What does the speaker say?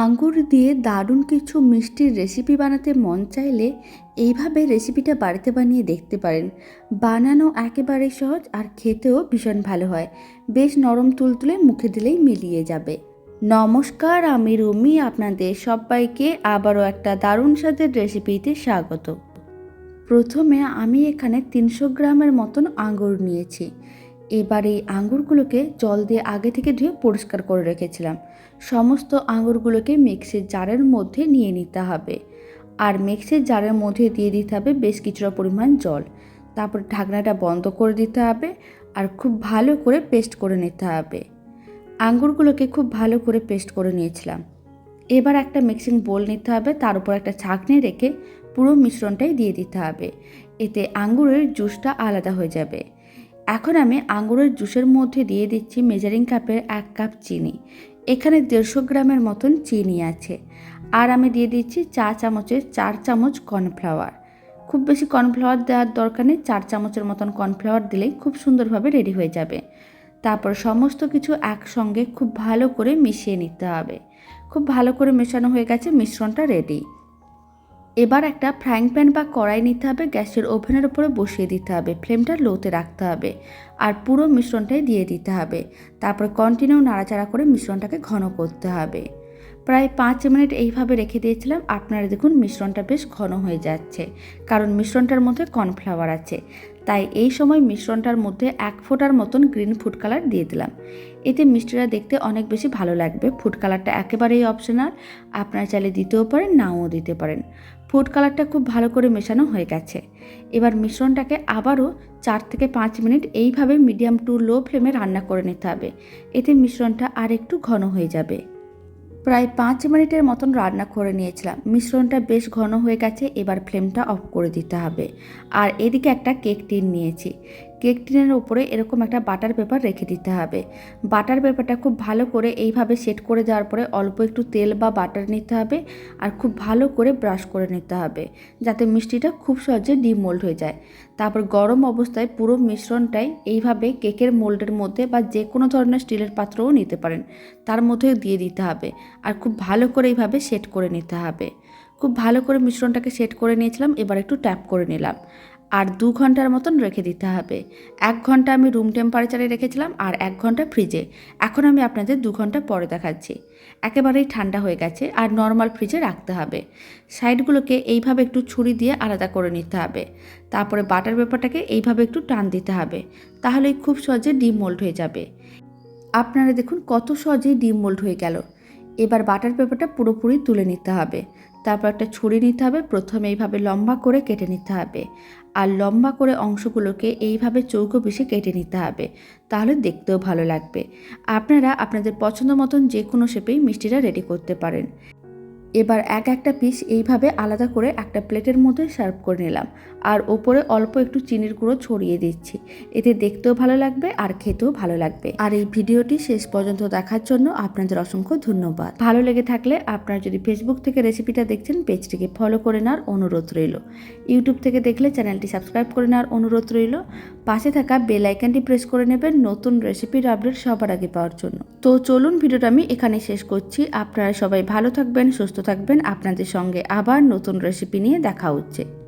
আঙ্গুর দিয়ে দারুণ কিছু মিষ্টির রেসিপি বানাতে মন চাইলে এইভাবে রেসিপিটা বাড়িতে বানিয়ে দেখতে পারেন। বানানো একেবারে সহজ আর খেতেও ভীষণ ভালো হয়। বেশ নরম তুলতুলে মুখে দিলেই মিলিয়ে যাবে। নমস্কার, আমি রুমি, আপনাদের সবাইকে আবারও একটা দারুণ স্বাদের রেসিপিতে স্বাগত। প্রথমে আমি এখানে তিনশো গ্রামের মতন আঙ্গুর নিয়েছি। এবার এই আঙুরগুলোকে জল দিয়ে আগে থেকে ধুয়ে পরিষ্কার করে রেখেছিলাম। সমস্ত আঙুরগুলোকে মিক্সির জারের মধ্যে নিয়ে নিতে হবে। আর মিক্সির জারের মধ্যে দিয়ে দিতে হবে বেশ কিছুটা পরিমাণ জল। তারপর ঢাকনাটা বন্ধ করে দিতে হবে আর খুব ভালো করে পেস্ট করে নিতে হবে। আঙ্গুরগুলোকে খুব ভালো করে পেস্ট করে নিয়েছিলাম। এবার একটা মিক্সিং বোল নিতে হবে, তার উপর একটা ছাঁকনি রেখে পুরো মিশ্রণটাই দিয়ে দিতে হবে। এতে আঙ্গুরের জুসটা আলাদা হয়ে যাবে। এখন আমি আঙুরের জুসের মধ্যে দিয়ে দিচ্ছি মেজারিং কাপের এক কাপ চিনি। এখানে দেড়শো গ্রামের মতন চিনি আছে। আর আমি দিয়ে দিচ্ছি চা চামচের চার চামচ কর্নফ্লাওয়ার। খুব বেশি কর্নফ্লাওয়ার দেওয়ার দরকার নেই, চার চামচের মতন কর্নফ্লাওয়ার দিলেই খুব সুন্দরভাবে রেডি হয়ে যাবে। তারপর সমস্ত কিছু একসঙ্গে খুব ভালো করে মিশিয়ে নিতে হবে। খুব ভালো করে মেশানো হয়ে গেছে, মিশ্রণটা রেডি এবার একটা ফ্রাইং প্যান বা কড়াই নিতে হবে, গ্যাসের ওভেনের উপরে বসিয়ে দিতে হবে, ফ্লেমটা লোতে রাখতে হবে আর পুরো মিশ্রণটাই দিয়ে দিতে হবে। তারপর কন্টিনিউ নাড়াচাড়া করে মিশ্রণটাকে ঘন করতে হবে। প্রায় পাঁচ মিনিট এইভাবে রেখে দিয়েছিলাম, আপনারা দেখুন মিশ্রণটা বেশ ঘন হয়ে যাচ্ছে, কারণ মিশ্রণটার মধ্যে কর্নফ্লাওয়ার আছে। তাই এই সময় মিশ্রণটার মধ্যে এক ফোঁটার মতন গ্রিন ফুড কালার দিয়ে দিলাম। এতে মিষ্টিটা দেখতে অনেক বেশি ভালো লাগবে। ফুড কালারটা একেবারেই অপশনাল আপনারা চাইলে দিতেও পারেন নাও দিতে পারেন। ফুড কালারটা খুব ভালো করে মেশানো হয়ে গেছে। এবার মিশ্রণটাকে আবারও চার থেকে পাঁচ মিনিট এইভাবে মিডিয়াম টু লো ফ্লেমে রান্না করে নিতে হবে। এতে মিশ্রণটা আর একটু ঘন হয়ে যাবে। প্রায় পাঁচ মিনিটের মতন রান্না করে নিয়েছিলাম। মিশ্রণটা বেশ ঘন হয়ে গেছে, এবার ফ্লেমটা অফ করে দিতে হবে। আর এদিকে একটা কেক টিন নিয়েছি। কেক টিনের উপরে এরকম একটা বাটার পেপার রেখে দিতে হবে। বাটার পেপারটা খুব ভালো করে এইভাবে সেট করে দেওয়ার পরে অল্প একটু তেল বা বাটার নিতে হবে আর খুব ভালো করে ব্রাশ করে নিতে হবে যাতে মিষ্টিটা খুব সহজে ডিমোল্ড হয়ে যায়। তারপর গরম অবস্থায় পুরো মিশ্রণটাই এইভাবে কেকের মোল্ডের মধ্যে বা যে কোনো ধরনের স্টিলের পাত্রও নিতে পারেন। তার মধ্যে দিয়ে দিতে হবে আর খুব ভালো করে এইভাবে সেট করে নিতে হবে। খুব ভালো করে মিশ্রণটাকে সেট করে নিয়েছিলাম, এবার একটু ট্যাপ করে নিলাম। আর দু ঘণ্টার মতন রেখে দিতে হবে। এক ঘণ্টা আমি রুম টেম্পারেচারে রেখেছিলাম আর এক ঘণ্টা ফ্রিজে এখন আমি আপনাদের দু ঘণ্টা পরে দেখাচ্ছি। একেবারেই ঠান্ডা হয়ে গেছে আর নর্মাল ফ্রিজে রাখতে হবে। সাইডগুলোকে এইভাবে একটু ছুরি দিয়ে আলাদা করে নিতে হবে। তারপরে বাটার পেপারটাকে এইভাবে একটু টান দিতে হবে। তাহলেই খুব সহজে ডিম মোল্ড হয়ে যাবে। আপনারা দেখুন কত সহজেই ডিম মোল্ড হয়ে গেল। এবার বাটার পেপারটা পুরোপুরি তুলে নিতে হবে। তারপর একটা ছুরি নিতে হবে, প্রথমে এইভাবে লম্বা করে কেটে নিতে হবে। আর লম্বা করে অংশগুলোকে এইভাবে চৌকো পিসে কেটে নিতে হবে, তাহলে দেখতেও ভালো লাগবে। আপনারা আপনাদের পছন্দ মতন যে কোনো শেপেই মিষ্টিটা রেডি করতে পারেন। এবার এক একটা পিস এইভাবে আলাদা করে একটা প্লেটের মধ্যে সার্ভ করে নিলাম। আর ওপরে অল্প একটু চিনির গুঁড়ো ছড়িয়ে দিচ্ছি। এতে দেখতেও ভালো লাগবে আর খেতেও ভালো লাগবে। আর এই ভিডিওটি শেষ পর্যন্ত দেখার জন্য আপনাদের অসংখ্য ধন্যবাদ। ভালো লেগে থাকলে আপনারা যদি ফেসবুক থেকে রেসিপিটা দেখছেন পেজটিকে ফলো করে নেওয়ার অনুরোধ রইল। ইউটিউব থেকে দেখলে চ্যানেলটি সাবস্ক্রাইব করে নেওয়ার অনুরোধ রইল। পাশে থাকা বেল আইকনটি প্রেস করে নেবেন নতুন রেসিপির আপডেট সবার আগে পাওয়ার জন্য। তো চলুন ভিডিওটা আমি এখানে শেষ করছি। আপনারা সবাই ভালো থাকবেন, সুস্থ থাকবেন। আপনাদের সঙ্গে আবার নতুন রেসিপি নিয়ে দেখা হচ্ছে।